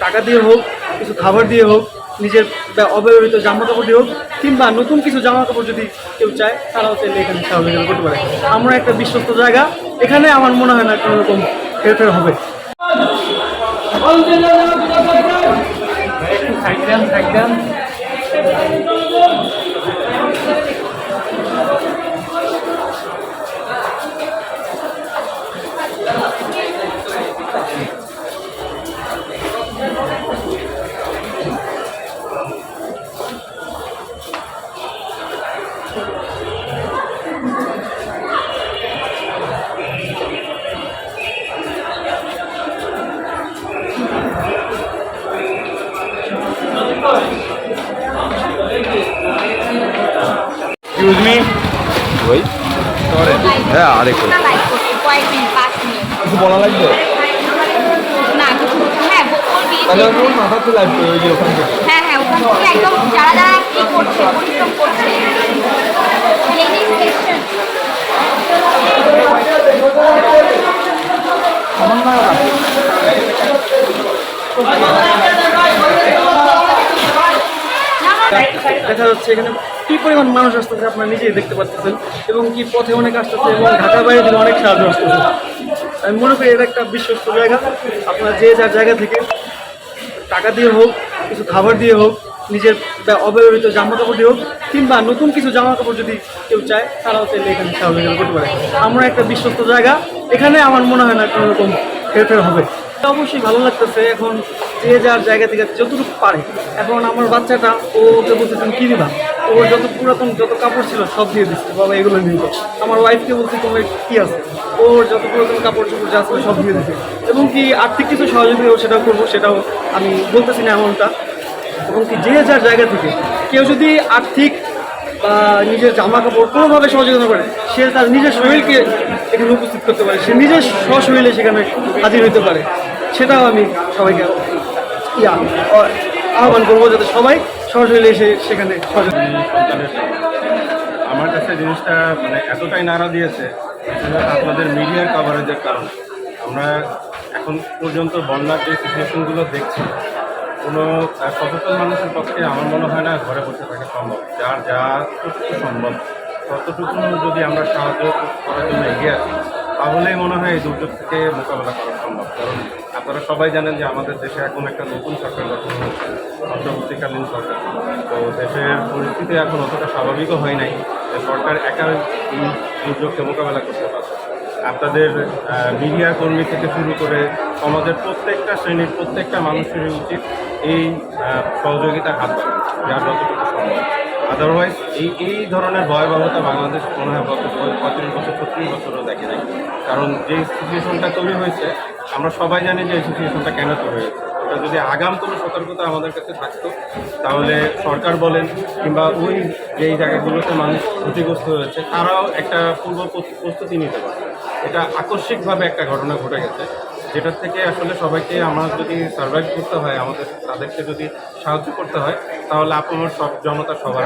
টাকা দিয়ে হোক কিছু খাবার দিয়ে হোক নিজের ব্যা- অব্যবহৃত জামা কাপড় দিয়ে হোক কিংবা নতুন কিছু জামা কাপড় যদি কেউ চায় তারাও চাইলে এখানে সহযোগিতা করতে পারে। আমরা একটা বিশ্বস্ত জায়গা এখানে আমার মনে হয় না কোনো রকম হেরফের হবে। একটু সাইড এক্সকিউজ মি ওই হ্যাঁ পাঁচ কিছু বলা লাগবে? না কিছু হ্যাঁ বলবি তাহলে ওর মাথাতে লাগবে ওই যে ওখান থেকে। হ্যাঁ হ্যাঁ ওখান থেকে একদম যারা যারা কি করছে পরিশ্রম করছে। section। না, না, দেখা যাচ্ছে এখানে কি পরিমাণ মানুষ আসতেছে আপনারা নিজেই দেখতে পাচ্ছেন এবং কি পথে অনেক আসতেছে এবং ঢাকার বাইরে থেকে অনেক সাহায্য আসতেছে। আমি মনে করি এটা একটা বিশ্বস্ত জায়গা। আপনারা যে যার জায়গা থেকে টাকা দিয়ে হোক, কিছু খাবার দিয়ে হোক, নিজের ব্যা- অব্যবহৃত জামা কাপড় দিয়ে হোক, কিংবা নতুন কিছু জামা কাপড় যদি কেউ চায়, তারাও চাইলে এখানে সহযোগিতা করতে পারে। আমরা একটা বিশ্বস্ত জায়গা। এখানে আমার মনে হয় না কোনো রকম হেরফের হবে। অবশ্যই ভালো লাগতেছে। এখন যে যার জায়গা থেকে যতটুকু পারে। এখন আমার বাচ্চাটা, ও ওকে বলছে তুমি কী দিবা? ওর যত পুরাতন যত কাপড় ছিল, সব দিয়ে দিচ্ছে, বাবা, এগুলো নিয়ে যাও। আমার ওয়াইফকে বলছি, তোমার কী আছে? ওর যত পুরাতন কাপড় চোপড় যা সব দিয়ে দিচ্ছে। এবং কি আর্থিক কিছু সহযোগিতা সেটাও করব, সেটাও আমি বলতেছি না এমনটা। এবং কি যে যার জায়গা থেকে, কেউ যদি আর্থিক বা নিজের জামা কাপড় কোনোভাবে সহযোগিতা করে, সে তার নিজের শরীরকে এখানে উপস্থিত করতে পারে। সে নিজের স্বশরীরে সেখানে হাজির হতে পারে। সেটাও আমি সবাইকে ইয়া আহ্বান করব যাতে সবাই সশরীরে এসে সেখানে। আমার কাছে জিনিসটা মানে এতটাই নাড়া দিয়েছে আপনাদের মিডিয়ার কভারেজের কারণে আমরা এখন পর্যন্ত বন্যার যে সিচুয়েশনগুলো দেখছি, কোনো সচেতন মানুষের পক্ষে আমার মনে হয় না ঘরে বসে থাকা সম্ভব যার যা সম্ভব, ততটুকু যদি আমরা সাহায্য করার জন্য এগিয়ে আসি তাহলেই মনে হয় এই দুর্যোগ থেকে মোকাবেলা করা সম্ভব। কারণ আপনারা সবাই জানেন যে আমাদের দেশে এখন একটা নতুন সরকার গঠন হয়েছে, অন্তর্বর্তীকালীন সরকার। তো দেশের পরিস্থিতি এখন অতটা স্বাভাবিকও হয় নাই সরকার একা এই দুর্যোগকে মোকাবেলা করতে পারছে আপনাদের মিডিয়া কর্মী থেকে শুরু করে সমাজের প্রত্যেকটা শ্রেণির প্রত্যেকটা মানুষেরই উচিত এই সহযোগিতার হাত যার যতটুকু সম্ভব। আদারওয়াইজ এই এই ধরনের ভয়াবহতা বাংলাদেশ মনে হয় গত কারণ যে সিচুয়েশনটা তৈরি হয়েছে, আমরা সবাই জানি যে এই সিচুয়েশনটা কেন তৈরি হয়েছে। ওটা যদি আগাম কোনো সতর্কতা আমাদের কাছে থাকতো, তাহলে সরকার বলেন কিংবা ওই যেই জায়গাগুলোতে মানুষ ক্ষতিগ্রস্ত হয়েছে, তারাও একটা পূর্ব প্রস্তুতি- নিতে পারে এটা আকস্মিকভাবে একটা ঘটনা ঘটে গেছে, যেটার থেকে আসলে সবাইকে আমার যদি সার্ভাইভ করতে হয়, আমাদের, তাদেরকে যদি সাহায্য করতে হয়, তাহলে আপনার সব জনতা সবার